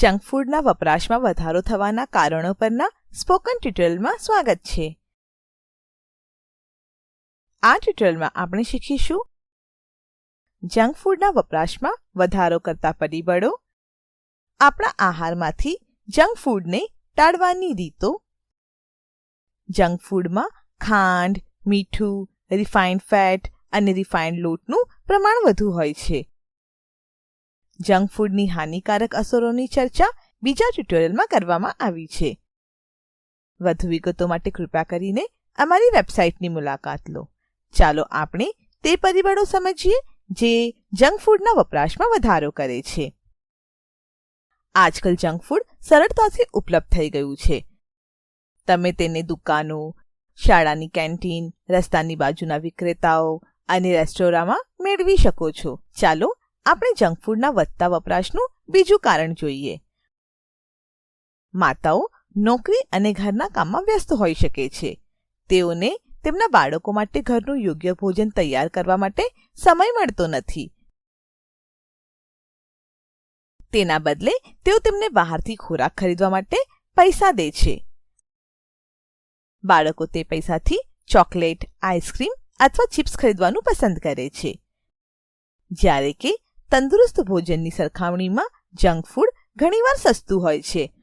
Junk ફૂડના વપરાશમાં વધારો થવાના કારણો પરના સ્પોકન ટ્યુટોરિયલમાં સ્વાગત છે. આ ટ્યુટોરિયલમાં આપણે શીખીશું જંક ફૂડના વપરાશમાં વધારો કરતા પરિબળો, આપણા આહારમાંથી જંક ફૂડને ટાળવાની રીતો, જંક ફૂડમાં ખાંડ, મીઠું રિફાઇન્ડ ફેટ અને રિફાઇન્ડ લોટનું પ્રમાણ વધુ હોય છે. જંક ફૂડની હાનિકારક અસરોની ચર્ચા બીજા ટ્યુટોરિયલમાં કરવામાં આવી છે. વધુ વિગતો માટે કૃપા કરીને અમારી વેબસાઇટની મુલાકાત લો. ચાલો આપણે તે પરિબળો સમજીએ જે જંક ફૂડના વપરાશમાં વધારો કરે છે. આજકાલ જંક ફૂડ સરળતાથી ઉપલબ્ધ થઈ ગયું છે. તમે તેને દુકાનો, શાળાની કેન્ટીન, રસ્તાની બાજુના વિક્રેતાઓ અને રેસ્ટોરાંમાં મેળવી શકો છો. ચાલો આપણે જંક ફૂડના વધતા વપરાશનું બીજું કારણ જોઈએ. માતાઓ નોકરી અને ઘરના કામમાં વ્યસ્ત હોઈ શકે છે. તેઓને તેમના બાળકો માટે ઘરનું યોગ્ય ભોજન તૈયાર કરવા માટે સમય મળતો નથી. તેના બદલે તેઓ તેમને બહારથી ખોરાક ખરીદવા માટે પૈસા દે છે. બાળકો તે પૈસાથી ચોકલેટ, આઈસ્ક્રીમ અથવા ચિપ્સ ખરીદવાનું પસંદ કરે છે. જ્યારે કે તંદુરસ્ત ભોજનની સરખામણીમાં જંક ફૂડ ઘણીવાર સસ્તું હોય છે.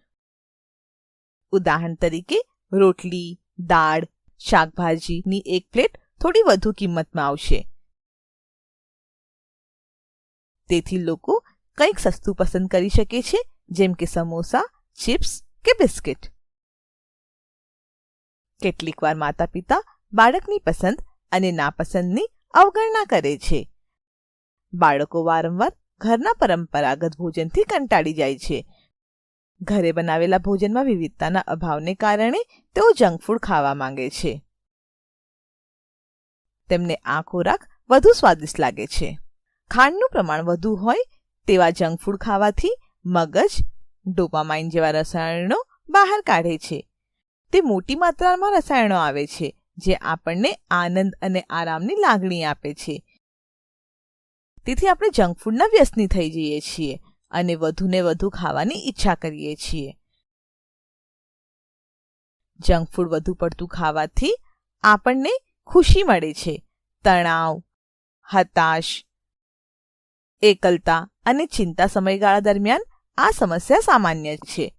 ઉદાહરણ તરીકે, રોટલી, દાળ, શાકભાજીની એક પ્લેટ થોડી વધુ કિંમતમાં આવશે. તેથી લોકો કંઈક સસ્તું પસંદ કરી શકે છે, જેમ કે સમોસા, ચિપ્સ કે બિસ્કિટ. કેટલીકવાર માતા પિતા બાળકની પસંદ અને નાપસંદની અવગણના કરે છે. બાળકો વારંવાર ઘરના પરંપરાગત ભોજનથી કંટાળી જાય છે. ઘરે બનાવેલા ભોજનમાં વિવિધતાના અભાવને કારણે તેઓ જંક ફૂડ ખાવા માંગે છે. તેમને આ ખોરાક વધુ સ્વાદિષ્ટ લાગે છે. ખાંડનું પ્રમાણ વધુ હોય તેવા જંક ફૂડ ખાવાથી મગજ, ડોપામાઇન જેવા રસાયણો બહાર કાઢે છે. તે મોટી માત્રામાં રસાયણો આવે છે, જે આપણને આનંદ અને આરામની લાગણી આપે છે. તેથી આપણે જંક ફૂડના વ્યસની થઈ જઈએ છીએ અને વધુને વધુ ખાવાની ઈચ્છા કરીએ છીએ. જંક ફૂડ વધુ પડતું ખાવાથી આપણને ખુશી મળે છે, તણાવ, હતાશ, એકલતા અને ચિંતા સમયગાળા દરમિયાન આ સમસ્યા સામાન્ય છે.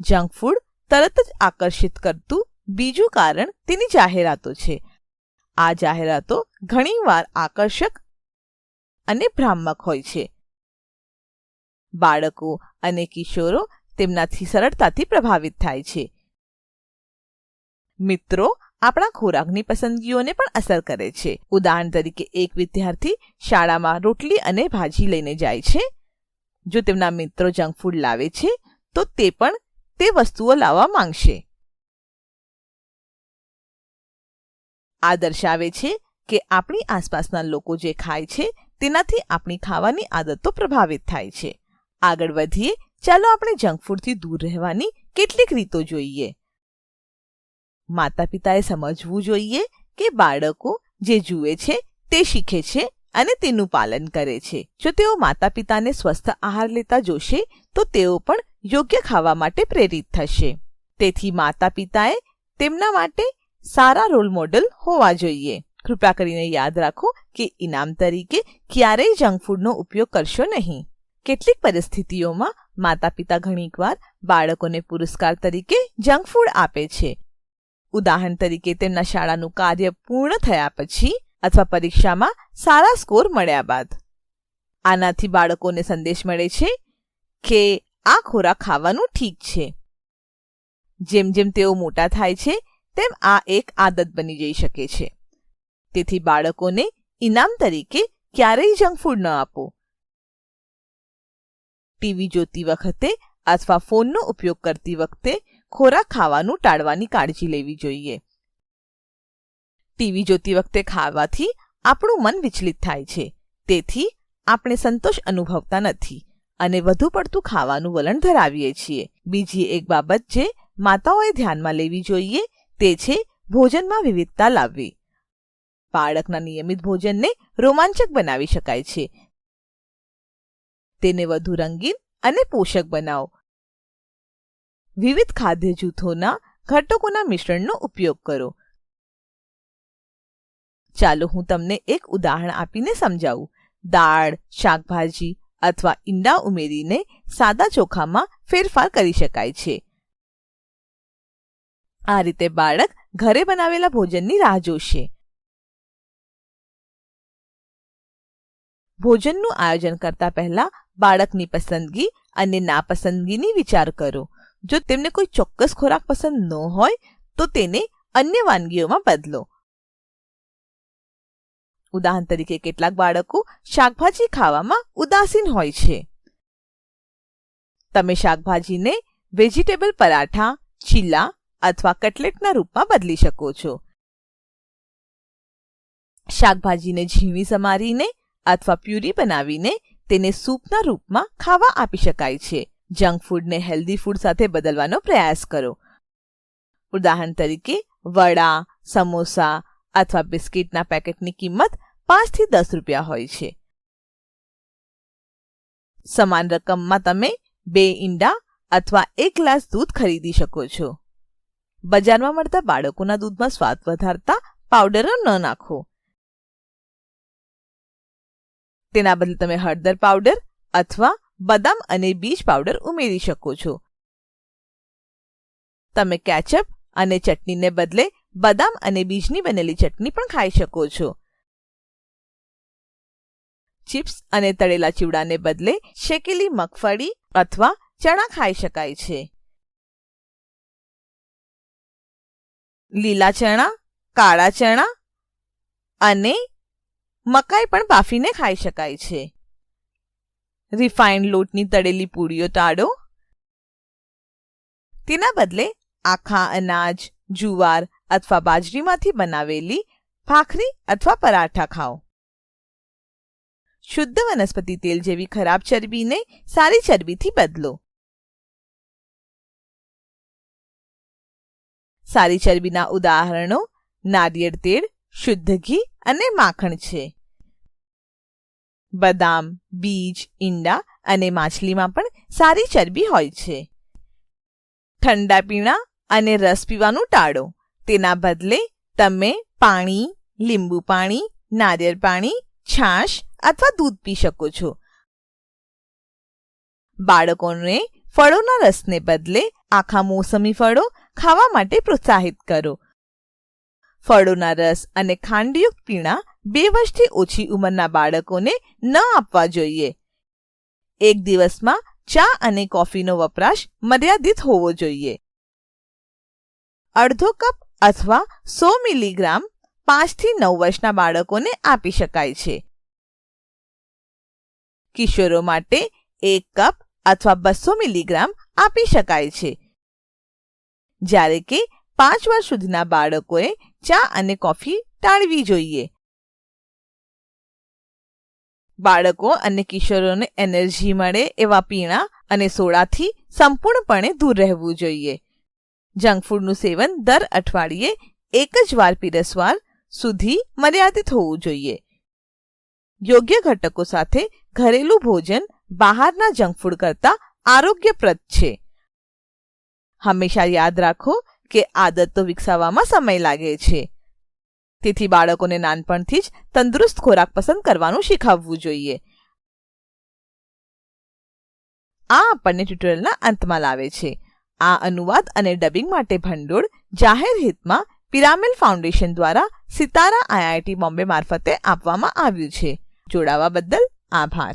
જંક ફૂડ તરત જ આકર્ષિત કરતું બીજું કારણ તેની જાહેરાતો છે. આ જાહેરાતો ઘણીવાર આકર્ષક અને ભ્રામક હોય છે. બાળકો અને કિશોરો તેમનાથી સરળતાથી પ્રભાવિત થાય છે. મિત્રો, આપણા ખોરાકની પસંદગીઓને પણ અસર કરે છે. ઉદાહરણ તરીકે, એક વિદ્યાર્થી શાળામાં રોટલી અને ભાજી લઈને જાય છે. જો તેમના મિત્રો જંક ફૂડ લાવે છે, તો તે પણ તે વસ્તુઓ લાવવા માંગશે. આ દર્શાવે છે કે આપણી આસપાસના લોકો જે ખાય છે તેનાથી આપણી ખાવાની આદતો પ્રભાવિત થાય છે. આગળ વધીએ, ચાલો આપણે જંક ફૂડથી દૂર રહેવાની કેટલીક રીતો જોઈએ. માતા પિતાએ સમજવું જોઈએ કે બાળકો જે જુએ છે, તે શીખે છે અને તેનું પાલન કરે છે. જો તેઓ માતા પિતાને સ્વસ્થ આહાર લેતા જોશે, તો તેઓ પણ યોગ્ય ખાવા માટે પ્રેરિત થશે. તેથી માતા પિતાએ તેમના માટે સારા રોલ મોડલ હોવા જોઈએ. કૃપા કરીને યાદ રાખો કે ઇનામ તરીકે ક્યારેય જંક ફૂડનો ઉપયોગ કરશો નહીં. કેટલીક પરિસ્થિતિઓમાં માતા પિતા ઘણીકવાર બાળકોને પુરસ્કાર તરીકે જંક ફૂડ આપે છે. ઉદાહરણ તરીકે તેમના શાળાનું કાર્ય પૂર્ણ થયા પછી અથવા પરીક્ષામાં સારા સ્કોર મળ્યા બાદ. આનાથી બાળકોને સંદેશ મળે છે કે આ ખોરાક ખાવાનું ઠીક છે. જેમ જેમ તેઓ મોટા થાય છે, તેમ આ એક આદત બની જઈ શકે છે. તેથી બાળકોને ઇનામ તરીકે ક્યારેય જંક ફૂડ ન આપો. ટીવી જોતી વખતે અથવા ફોનનો ઉપયોગ કરતી વખતે ખોરાક ખાવાનું ટાળવાની કાળજી લેવી જોઈએ. ટીવી જોતી વખતે ખાવાથી આપણું મન વિચલિત થાય છે. તેથી આપણે સંતોષ અનુભવતા નથી અને વધુ પડતું ખાવાનું વલણ ધરાવીએ છીએ. બીજી એક બાબત જે માતાઓએ ધ્યાનમાં લેવી જોઈએ તે છે ભોજનમાં વિવિધતા લાવવી. બાળકના નિયમિત ભોજનને રોમાંચક બનાવી શકાય છે. તેને વધુ રંગીન અને પોષક બનાવો. વિવિધ ખાદ્ય જૂથોના ઘટકોના મિશ્રણનો ઉપયોગ કરો. ચાલો હું તમને એક ઉદાહરણ આપીને સમજાવું. દાળ, શાકભાજી અથવા ઈંડા ઉમેરીને સાદા ચોખામાં ફેરફાર કરી શકાય છે. આ રીતે બાળક ઘરે બનાવેલા ભોજનની રાહ જોશે. ભોજનનું આયોજન કરતા પહેલા બાળકની પસંદગી અને નાપસંદગીની વિચાર કરો. જો તેમને કોઈ ચોક્કસ ખોરાક પસંદ ન હોય, તો તેને અન્ય વાનગીઓમાં બદલો. ઉદાહરણ તરીકે કેટલાક બાળકો શાકભાજી ખાવામાં ઉદાસીન હોય છે. તમે શાકભાજીને વેજીટેબલ પરાઠા, ચીલા અથવા કટલેટના રૂપમાં બદલી શકો છો. શાકભાજીને ઝીણી સમારીને અથવા પ્યુરી બનાવીને તેને સૂપના રૂપમાં ખાવા આપી શકાય છે. જંક ફૂડને હેલ્ધી ફૂડ સાથે બદલવાનો પ્રયાસ કરો. ઉદાહરણ તરીકે, વડા, સમોસા અથવા બિસ્કિટના પેકેટની કિંમત પાંચથી દસ રૂપિયા હોય છે. સમાન રકમમાં તમે બે ઈંડા અથવા એક ગ્લાસ દૂધ ખરીદી શકો છો. બજારમાં મળતા બાળકોના દૂધમાં સ્વાદ વધારતા પાવડરો ન નાખો. તેના બદલે તમે હળદર પાવડર અથવા બદામ અને બીજ પાવડર ઉમેરી શકો છો. તમે કેચઅપ અને ચટણીને બદલે બદામ અને બીજની બનેલી ચટણી પણ ખાઈ શકો છો. ચિપ્સ અને તળેલા ચીવડાને બદલે શેકેલી મગફળી અથવા ચણા ખાઈ શકાય છે. લીલા ચણા, કાળા ચણા અને મકાઈ પણ બાફીને ખાઈ શકાય છે. રિફાઇન્ડ લોટની તળેલી પૂરીઓ ટાળો. તેના બદલે આખા અનાજ, જુવાર અથવા બાજરીમાંથી બનાવેલી ભાખરી અથવા પરાઠા ખાઓ. શુદ્ધ વનસ્પતિ તેલ જેવી ખરાબ ચરબીને સારી ચરબીથી બદલો. સારી ચરબીના ઉદાહરણો નારિયેળ તેલ, શુદ્ધ ઘી અને માખણ છે. બદામ, બીજ, ઈંડા અને માછલીમાં પણ સારી ચરબી હોય છે. ઠંડા પીણા અને રસ પીવાનું ટાળો. તેના બદલે તમે પાણી, લીંબુ પાણી, નારિયેળ પાણી, છાશ અથવા દૂધ પી શકો છો. બાળકોને ફળોના રસને બદલે આખા મોસમી ફળો ખાવા માટે પ્રોત્સાહિત કરો. ફળોના રસ અને ખાંડયુક્ત પીણા બે વર્ષથી ઓછી ઉંમરના બાળકોને ન આપવા જોઈએ. એક દિવસમાં ચા અને કોફીનો વપરાશ મર્યાદિત હોવો જોઈએ. અડધો કપ અથવા સો મિલીગ્રામ પાંચથી નવ વર્ષના બાળકોને આપી શકાય છે. કિશોરો માટે એક કપ અથવા બસો મિલીગ્રામ આપી શકાય છે. જ્યારે કે પાંચ વર્ષ સુધીના બાળકોએ ચા અને કોફી ટાળવી જોઈએ. બાળકો અને કિશોરોને એનર્જી મળે એવા પીણા અને સોડાથી સંપૂર્ણપણે દૂર રહેવું જોઈએ. જંક ફૂડનું સેવન દર અઠવાડિયે એક જ વાર પીરસવાર સુધી મર્યાદિત હોવું જોઈએ. યોગ્ય ઘટકો સાથે ઘરેલું ભોજન બહારના જંક ફૂડ કરતાં આરોગ્યપ્રદ છે. હંમેશા યાદ રાખો કે આદતો વિકસાવવામાં સમય લાગે છે. તેથી બાળકોને નાનપણથી જ તંદુરસ્ત ખોરાક પસંદ કરવાનું શીખવવું જોઈએ. આ આપણને ટ્યુટોરિયલના અંતમાં લાવે છે. આ અનુવાદ અને ડબિંગ માટે ભંડોળ જાહેર હિતમાં પિરામિલ ફાઉન્ડેશન દ્વારા સિતારા આઈઆઈટી બોમ્બે મારફતે આપવામાં આવ્યું છે. જોડાવા બદલ આભાર.